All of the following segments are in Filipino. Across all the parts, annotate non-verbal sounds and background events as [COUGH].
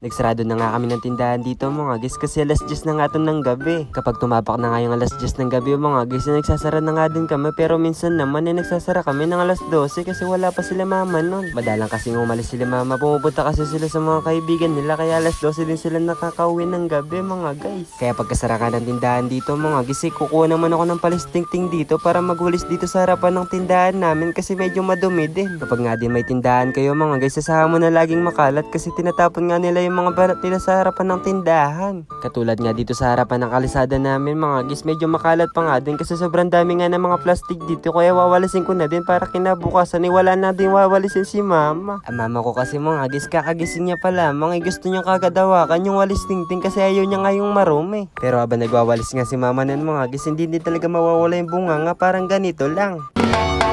Nagsarado na nga kami ng tindahan dito mga guys kasi alas 10 na nga to ng gabi. Kapag tumapak na nga yung alas 10 ng gabi mga guys na nagsasara na nga din kami pero minsan naman eh nagsasara kami ng alas 12 kasi wala pa sila mama nun. Madalang kasi umalis sila mama pumupunta kasi sila sa mga kaibigan nila kaya alas 12 din sila nakakauwi ng gabi mga guys. Kaya pagkasara ka ng tindahan dito mga guys eh kukuha naman ako ng palistingting dito para magwalis dito sa harapan ng tindahan namin kasi medyo madumi din. Kapag nga din may tindahan kayo mga guys sasahan mo na laging makalat kasi tinatapon nga nila yung mga balat nila sa harapan ng tindahan. Katulad nga dito sa harapan ng kalisada namin mga guys, medyo makalat pa nga din kasi sobrang dami nga ng mga plastic dito kaya wawalisin ko na din para kinabukasan eh wala na din wawalisin si mama. Ang mama ko kasi mga guys, kakagising niya pa lamang eh gusto niya kagad hawakan yung walis tingting kasi ayaw niya nga yung marumi. Pero habang nagwawalis nga si mama nun mga guys, hindi din talaga mawawala yung bunga nga parang ganito lang.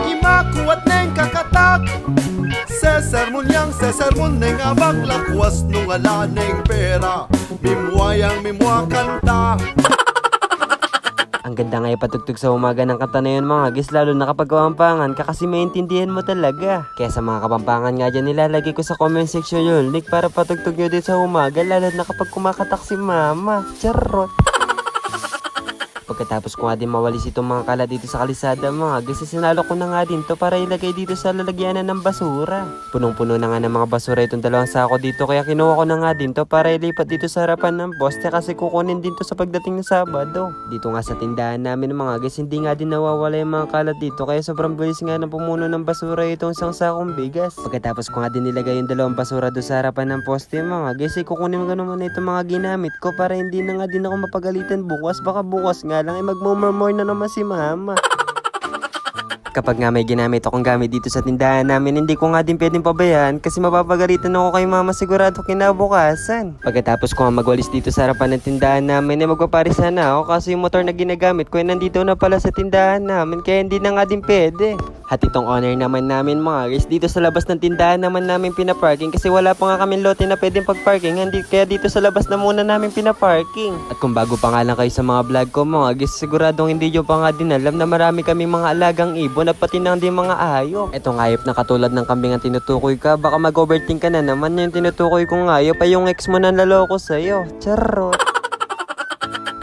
Imakuat neng kakatak Sesermon yang sesermon neng abak Lakwas nung ala neng pera Mimwa yang mimwa kanta Ang ganda nga ipatugtog sa umaga ng kanta na yun mga guys lalo na kapag kamampangan ka kasi maintindihan mo talaga. Kaya sa mga kapampangan nga dyan nilalagay ko sa comment section yung link para patugtog nyo din sa umaga lalo na kapag kumakatak si mama. Charot! Pagkatapos ko nga din mawalis itong mga kala dito sa kalisada mga guys, ko na nga din to para ilagay dito sa lalagyanan ng basura. Punong-puno na nga ng mga basura itong dalawang sako dito kaya kinuha ko na nga din to para ilipat dito sa harapan ng poste kasi kukunin din to sa pagdating ng Sabado. Dito nga sa tindahan namin mga guys, hindi nga din nawawala yung mga kalat dito kaya sobrang bilis nga ng pumuno ng basura itong isang sakong bigas. Pagkatapos ko nga din nilagay yung dalawang basura doon sa harapan ng poste mga guys, eh, kukunin ko naman itong mga ginamit ko para hindi na nga din ako mapagalitan bukas. Baka bukas nga lang ay magmumurmur na naman si mama. [LAUGHS] Kapag nga may ginamit akong gamit dito sa tindahan namin, hindi ko nga din pwedeng pabayaan kasi mapapagalitan ako kay mama sigurado kinabukasan. Pagkatapos ko nga magwalis dito sa harapan ng tindahan namin, eh magpaparisa na ako kasi yung motor na ginagamit ko ay nandito na pala sa tindahan namin kaya hindi na nga din pwede. At itong owner naman namin mga guys, dito sa labas ng tindahan naman namin pinaparking kasi wala pa nga kaming lote na pwedeng pagparking, hindi kaya dito sa labas na muna namin pinaparking. At kung bago pa nga lang kayo sa mga vlog ko mga guys, siguradong hindi nyo pa nga din alam na marami kaming mga alagang ibon at pati nang din mga hayop. Etong hayop na katulad ng kambing ang tinutukoy ka, baka mag-overthink ka na naman yung tinutukoy kong hayop ay yung ex mo na naloko sa'yo. Charot.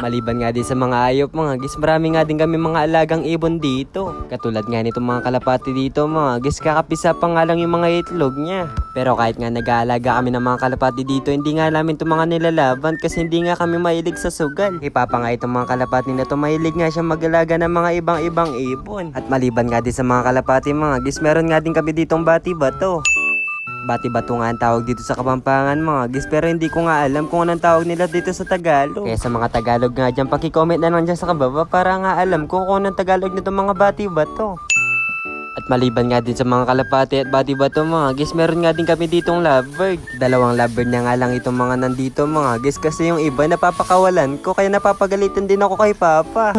Maliban nga din sa mga ayop mga gis, marami nga din kami mga alagang ibon dito. Katulad nga nitong mga kalapati dito mga gis, kakapisa pa nga lang yung mga itlog niya. Pero kahit nga nag-aalaga kami ng mga kalapati dito, hindi nga namin itong mga nilalaban kasi hindi nga kami mahilig sa sugal. Ipapa nga itong mga kalapati na to, mahilig nga siya mag-alaga ng mga ibang-ibang ibon. At maliban nga din sa mga kalapati mga gis, meron nga din kami ditong bati bato. Bati bato nga ang tawag dito sa Kapampangan mga gis pero hindi ko nga alam kung anong tawag nila dito sa Tagalog. Kaya sa mga Tagalog nga dyan, pakicomment na lang dyan sa kababa para nga alam ko kung anong Tagalog nito mga bati bato. At maliban nga din sa mga kalapati at bati bato mga gis, meron nga din kami ditong lovebird. Dalawang lovebird na nga lang itong mga nandito mga gis kasi yung iba napapakawalan ko kaya napapagalitan din ako kay Papa.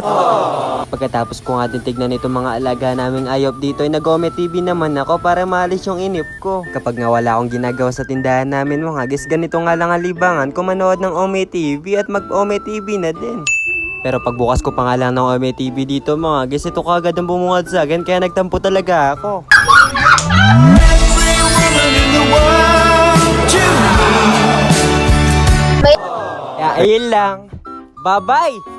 Pagkatapos ko nga din tignan itong mga alaga naming ayop dito ay nag-ome TV naman ako para maalis yung inip ko. Kapag nga wala akong ginagawa sa tindahan namin mga gis, ganito nga lang ang libangan ko manood ng Ome TV at mag-Ome TV na din. Pero pagbukas ko pa nga lang ng Ome TV dito mga gis, ito kagad ang bumungad sa akin kaya nagtampo talaga ako. Kaya ayun lang. Bye-bye!